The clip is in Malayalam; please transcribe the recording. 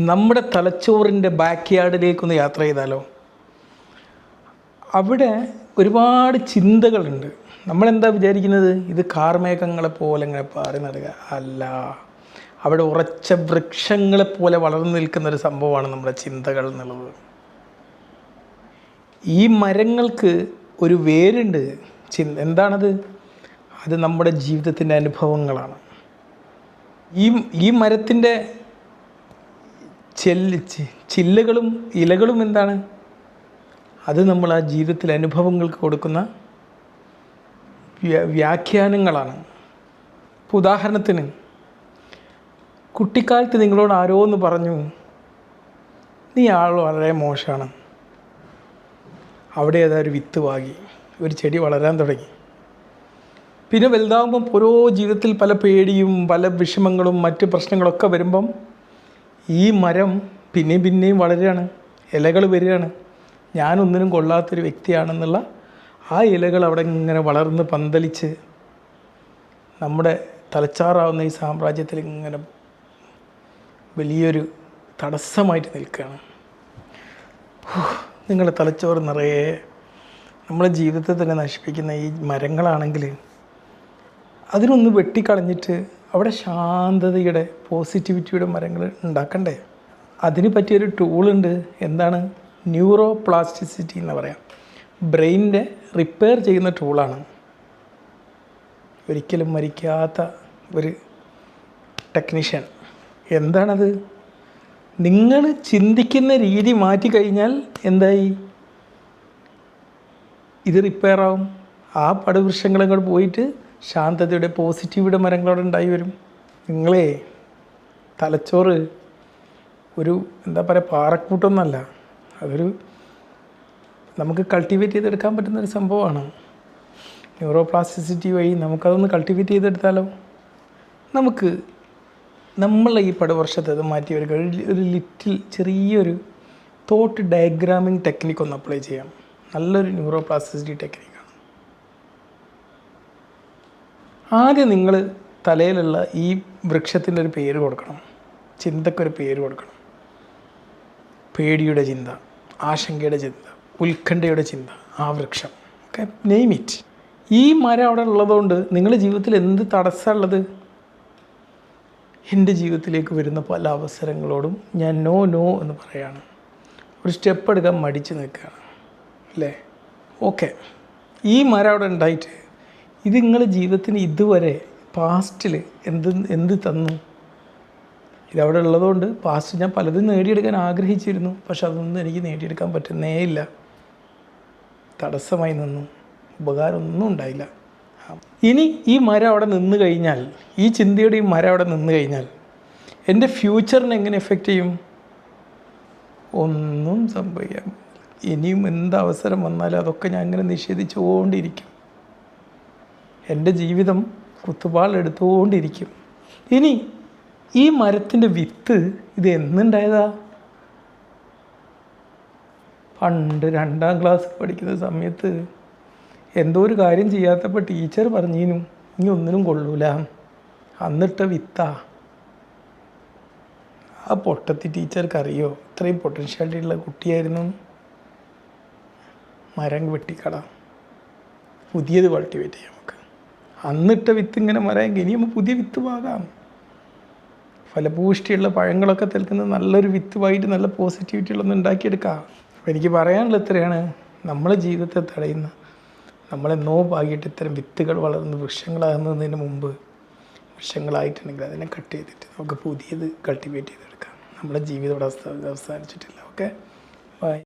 നമ്മുടെ തലച്ചോറിന്റെ ബാക്ക് യാർഡിലേക്കൊന്ന് യാത്ര ചെയ്താലോ? അവിടെ ഒരുപാട് ചിന്തകളുണ്ട്. നമ്മളെന്താ വിചാരിക്കുന്നത്? ഇത് കാർമേഘങ്ങളെ പോലെ ഇങ്ങനെ പാറി നടുക അല്ല. അവിടെ ഉറച്ച വൃക്ഷങ്ങളെ പോലെ വളർന്നു നിൽക്കുന്ന ഒരു സംഭവമാണ് നമ്മുടെ ചിന്തകൾ എന്നുള്ളത്. ഈ മരങ്ങൾക്ക് ഒരു വേരുണ്ട്. ചിന്ത എന്താണത്? അത് നമ്മുടെ ജീവിതത്തിന്റെ അനുഭവങ്ങളാണ്. ഈ ഈ മരത്തിന്റെ ചെല്ല് ചില്ലകളും ഇലകളും എന്താണ്? അത് നമ്മൾ ആ ജീവിതത്തിലെ അനുഭവങ്ങൾക്ക് കൊടുക്കുന്ന വ്യാഖ്യാനങ്ങളാണ്. ഇപ്പോൾ ഉദാഹരണത്തിന് കുട്ടിക്കാലത്ത് നിങ്ങളോട് ആരോ എന്ന് പറഞ്ഞു നീ ആൾ വളരെ മോശമാണ് അവിടെ ഏതാ ഒരു വിത്ത് വാങ്ങി ഒരു ചെടി വളരാൻ തുടങ്ങി. പിന്നെ വലുതാകുമ്പം ഓരോ ജീവിതത്തിൽ പല പേടിയും പല വിഷമങ്ങളും മറ്റ് പ്രശ്നങ്ങളൊക്കെ വരുമ്പം ഈ മരം പിന്നെയും പിന്നെയും വളരുകയാണ്. ഇലകൾ വരികയാണ്. ഞാനൊന്നിനും കൊള്ളാത്തൊരു വ്യക്തിയാണെന്നുള്ള ആ ഇലകൾ അവിടെ ഇങ്ങനെ വളർന്ന് പന്തലിച്ച് നമ്മുടെ തലച്ചാറാവുന്ന ഈ സാമ്രാജ്യത്തിൽ ഇങ്ങനെ വലിയൊരു തടസ്സമായിട്ട് നിൽക്കുകയാണ്. നിങ്ങളുടെ തലച്ചോറ് നിറയെ നമ്മളെ ജീവിതത്തെ തന്നെ നശിപ്പിക്കുന്ന ഈ മരങ്ങളാണെങ്കിൽ അതിനൊന്ന് വെട്ടിക്കളഞ്ഞിട്ട് അവിടെ ശാന്തതയുടെ പോസിറ്റിവിറ്റിയുടെ മരങ്ങൾ ഉണ്ടാക്കണ്ടേ? അതിന് പറ്റിയൊരു ടൂളുണ്ട് എന്താണ്? ന്യൂറോ പ്ലാസ്റ്റിസിറ്റി എന്ന് പറയാം. ബ്രെയിനിന്റെ റിപ്പയർ ചെയ്യുന്ന ടൂളാണ് ഒരിക്കലും മരിക്കാത്ത ഒരു ടെക്നീഷ്യൻ എന്താണത്? നിങ്ങൾ ചിന്തിക്കുന്ന രീതി മാറ്റി കഴിഞ്ഞാൽ എന്തായി? ഇത് റിപ്പയർ ആവും. ആ പടുവൃക്ഷങ്ങൾ അങ്ങോട്ട് പോയിട്ട് ശാന്തതയുടെ പോസിറ്റീവിയുടെ മരങ്ങളോടെ ഉണ്ടായി വരും. നിങ്ങളെ തലച്ചോറ് ഒരു എന്താ പറയുക പാറക്കൂട്ടൊന്നല്ല. അതൊരു നമുക്ക് കൾട്ടിവേറ്റ് ചെയ്തെടുക്കാൻ പറ്റുന്ന ഒരു സംഭവമാണ്. ന്യൂറോ പ്ലാസ്റ്റിസിറ്റി വഴി നമുക്കതൊന്ന് കൾട്ടിവേറ്റ് ചെയ്തെടുത്താലോ? നമുക്ക് നമ്മളെ ഈ പടവർഷത്തെ അത് മാറ്റി വരിക ഒരു- ലിറ്റിൽ ചെറിയൊരു തോട്ട് ഡയഗ്രാമിംഗ് ടെക്നിക്ക് ഒന്ന് അപ്ലൈ ചെയ്യാം. നല്ലൊരു ന്യൂറോ പ്ലാസ്റ്റിസിറ്റി ടെക്നിക്കാണ് ആദ്യം നിങ്ങൾ തലയിലുള്ള ഈ വൃക്ഷത്തിന്റെ ഒരു പേര് കൊടുക്കണം. ചിന്തക്കൊരു പേര് കൊടുക്കണം. പേടിയുടെ ചിന്ത ആശങ്കയുടെ ചിന്ത ഉത്കണ്ഠയുടെ ചിന്ത ആ വൃക്ഷം. ഓക്കെ നെയ്മ് ഇറ്റ് ഈ മരം അവിടെ ഉള്ളതുകൊണ്ട് നിങ്ങളുടെ ജീവിതത്തിൽ എന്ത് തടസ്സമുള്ളത് എന്റെ ജീവിതത്തിലേക്ക് വരുന്ന പല അവസരങ്ങളോടും ഞാൻ നോ നോ എന്ന് പറയാണ്. ഒരു സ്റ്റെപ്പ് എടുക്കാൻ മടിച്ച് നിൽക്കുകയാണ്. അല്ലേ? ഓക്കെ ഈ മരം അവിടെ ഉണ്ടായിട്ട് ഇത് നിങ്ങൾ ജീവിതത്തിന് ഇതുവരെ പാസ്റ്റിൽ എന്ത് എന്ത് തന്നു? ഇതവിടെ ഉള്ളതുകൊണ്ട് പാസ്റ്റ് ഞാൻ പലതും നേടിയെടുക്കാൻ ആഗ്രഹിച്ചിരുന്നു. പക്ഷെ അതൊന്നും എനിക്ക് നേടിയെടുക്കാൻ പറ്റുന്നേ ഇല്ല. തടസ്സമായി നിന്നു. ഉപകാരമൊന്നും ഉണ്ടായില്ല. ഇനി ഈ മരം അവിടെ നിന്ന് കഴിഞ്ഞാൽ ഈ ചിന്തയുടെ ഈ മരം അവിടെ നിന്ന് കഴിഞ്ഞാൽ എന്റെ ഫ്യൂച്ചറിനെ എങ്ങനെ എഫക്റ്റ് ചെയ്യും? ഒന്നും സംഭവിക്കാൻ ഇനിയും എന്ത് അവസരം വന്നാലും അതൊക്കെ ഞാൻ ഇങ്ങനെ നിഷേധിച്ചുകൊണ്ടിരിക്കും. എന്റെ ജീവിതം കുത്തുപാൾ എടുത്തുകൊണ്ടിരിക്കും. ഇനി ഈ മരത്തിന്റെ വിത്ത് ഇത് എന്നുണ്ടായതാ പണ്ട് രണ്ടാം ക്ലാസ് പഠിക്കുന്ന സമയത്ത് എന്തോ ഒരു കാര്യം ചെയ്യാത്തപ്പോൾ ടീച്ചർ പറഞ്ഞീനു ഇനി ഒന്നിനും കൊള്ളൂല. അന്നിട്ട വിത്താ. ആ പൊട്ടത്തി ടീച്ചർക്കറിയോ? ഇത്രയും പൊട്ടൻഷ്യാലിറ്റി ഉള്ള കുട്ടിയായിരുന്നു. മരം വെട്ടിക്കട പുതിയത് കൾട്ടിവേറ്റ് ചെയ്യാം. അന്നിട്ട വിത്ത് ഇങ്ങനെ മരമെങ്കിൽ ഇനി നമുക്ക് പുതിയ വിത്ത് പാകാം ഫലപൂഷ്ടിയുള്ള പഴങ്ങളൊക്കെ തെൽക്കുന്ന നല്ലൊരു വിത്ത് വിത്തുമായിട്ട് നല്ല പോസിറ്റിവിറ്റി ഉള്ളൊന്ന് ഉണ്ടാക്കിയെടുക്കാം. അപ്പോൾ എനിക്ക് പറയാനുള്ള ഇത്രയാണ്. നമ്മളെ ജീവിതത്തെ തടയുന്ന നമ്മളെന്നോ പാകിയിട്ട് ഇത്തരം വിത്തുകൾ വളർന്ന് വൃക്ഷങ്ങളാകുന്നതിന് മുമ്പ് വൃക്ഷങ്ങളായിട്ടുണ്ടെങ്കിൽ അതിനെ കട്ട് ചെയ്തിട്ട് നമുക്ക് പുതിയത് കൾട്ടിവേറ്റ് ചെയ്തെടുക്കാം. നമ്മുടെ ജീവിതം അവിടെ അവസാനിച്ചിട്ടില്ല. Okay bye